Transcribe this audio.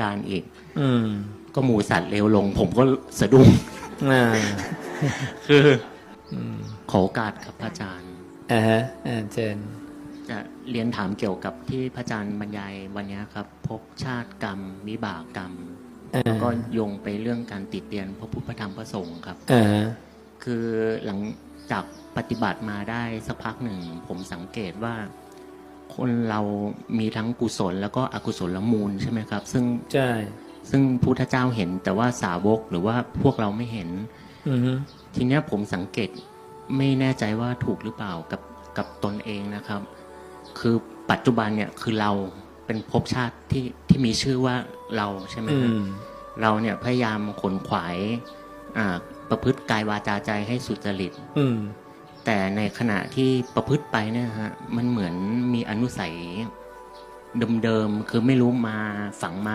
การอีก อืม ก็หมูสัตว์เร็วลง ผมก็สะดุ้งอ่าคืออืมขอโอกาสครับพระอาจารย์ อ่าฮะอ่าเจนจะเรียนถามเกี่ยวกับที่พระอาจารย์บรรยายวันนี้ครับภพชาติกรรมวิบากกรรม อ่าแล้วก็โยงไปเรื่องการติดเตียนพระพุทธพระธรรมพระสงฆ์ครับ อ่าฮะคือหลังจากปฏิบัติมาได้สักพักหนึ่ง ผมสังเกตว่า คนเรามีทั้งกุศลแล้วก็อกุศลมูลใช่ไหมครับ ซึ่งใช่ซึ่งพุทธเจ้าเห็นแต่ว่าสาวกหรือว่าพวกเราไม่เห็นอือฮึทีเนี้ยผมสังเกตไม่แน่ใจว่าถูกหรือเปล่ากับกับตนเองนะครับ คือปัจจุบันเนี่ยคือเราเป็นภพชาติที่ที่มีชื่อว่าเราใช่ไหมอืครับมเราเนี่ยพยายามขนขวายอ่าประพฤติกายวาจาใจให้สุจริตอืม แต่ในขณะที่ประพฤติไปเนี่ยฮะมันเหมือนมีอนุสัยเดิมๆคือไม่รู้มาฝังมา